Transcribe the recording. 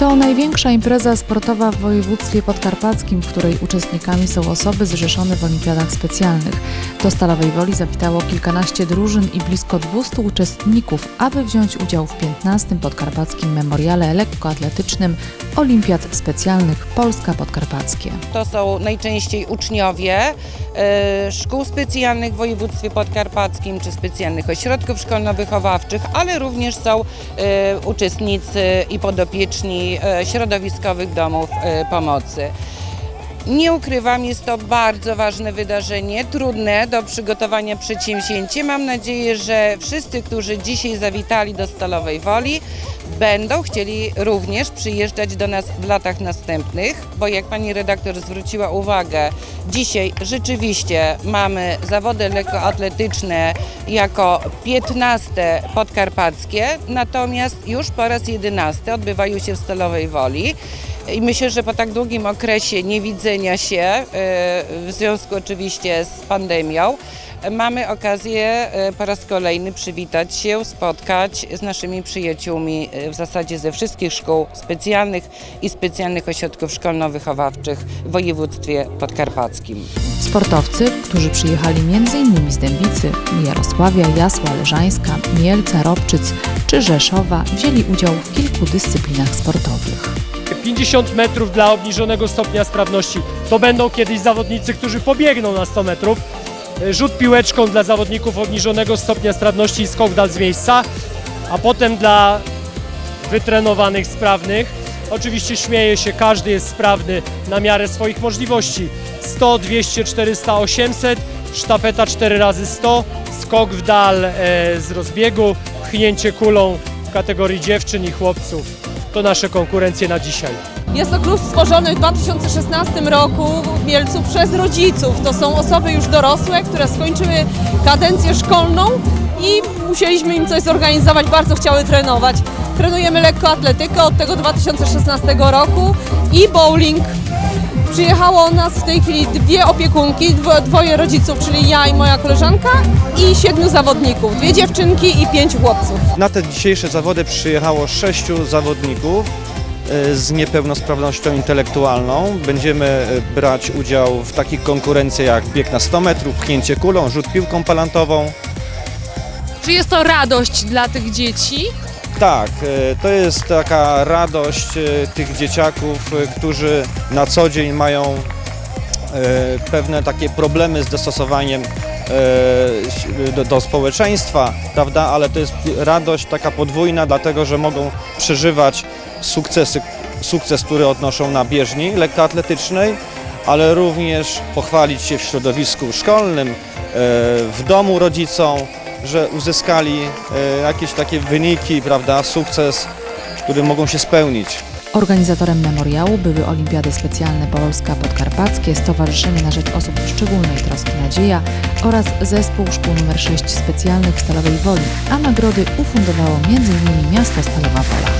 To największa impreza sportowa w województwie podkarpackim, w której uczestnikami są osoby zrzeszone w olimpiadach specjalnych. Do Stalowej Woli zawitało kilkanaście drużyn i blisko 200 uczestników, aby wziąć udział w 15. podkarpackim memoriale lekkoatletycznym Olimpiad Specjalnych Polska Podkarpackie. To są najczęściej uczniowie e, szkół specjalnych w województwie podkarpackim czy specjalnych ośrodków szkolno-wychowawczych, ale również są e, uczestnicy i podopieczni e, środowiskowych domów pomocy. Nie ukrywam, jest to bardzo ważne wydarzenie, trudne do przygotowania przedsięwzięcie. Mam nadzieję, że wszyscy, którzy dzisiaj zawitali do Stalowej Woli, będą chcieli również przyjeżdżać do nas w latach następnych, bo jak pani redaktor zwróciła uwagę, dzisiaj rzeczywiście mamy zawody lekkoatletyczne jako 15 podkarpackie, natomiast już po raz 11 odbywają się w Stalowej Woli. I myślę, że po tak długim okresie się, e, w związku oczywiście z pandemią, mamy okazję e, po raz kolejny przywitać się, spotkać z naszymi przyjaciółmi e, w zasadzie ze wszystkich szkół specjalnych i specjalnych ośrodków szkolno-wychowawczych w województwie podkarpackim. Sportowcy, którzy przyjechali m.in. z Dębicy, Jarosławia, Jasła, Leżańska, Mielca, Robczyc czy Rzeszowa, wzięli udział w kilku dyscyplinach sportowych. 50 metrów dla obniżonego stopnia sprawności. To będą kiedyś zawodnicy, którzy pobiegną na 100 metrów. Rzut piłeczką dla zawodników obniżonego stopnia sprawności i skok dal z miejsca, a potem dla wytrenowanych, sprawnych. Oczywiście śmieje się, każdy jest sprawny na miarę swoich możliwości. 100, 200, 400, 800, sztafeta 4 razy 100, skok w dal e, z rozbiegu, pchnięcie kulą w kategorii dziewczyn i chłopców. To nasze konkurencje na dzisiaj. Jest to klub stworzony w 2016 roku w Mielcu przez rodziców. To są osoby już dorosłe, które skończyły kadencję szkolną i musieliśmy im coś zorganizować, bardzo chciały trenować. Trenujemy lekkoatletykę od tego 2016 roku i bowling. Przyjechało nas w tej chwili dwie opiekunki, dwo, dwoje rodziców, czyli ja i moja koleżanka i siedmiu zawodników, dwie dziewczynki i pięć chłopców. Na te dzisiejsze zawody przyjechało sześciu zawodników e, z niepełnosprawnością intelektualną. Będziemy e, brać udział w takich konkurencjach jak bieg na 100 metrów, pchnięcie kulą, rzut piłką palantową. Czy jest to radość dla tych dzieci? Tak, e, to jest taka radość e, tych dzieciaków, e, którzy na co dzień mają pewne takie problemy z dostosowaniem do, do społeczeństwa, prawda? Ale to jest radość taka podwójna, dlatego że mogą przeżywać sukcesy, sukces, który odnoszą na bieżni lekkoatletycznej, ale również pochwalić się w środowisku szkolnym, w domu rodzicom, że uzyskali e, jakieś takie wyniki, prawda, sukces, który mogą się spełnić. Organizatorem memoriału były Olimpiady Specjalne Polska Podkarpackie, Stowarzyszenie na Rzecz Osób Szczególnej Troski Nadzieja oraz Zespół Szkół nr 6 Specjalnych Stalowej Woli, a nagrody ufundowało m.in. miasto Stalowa Wola.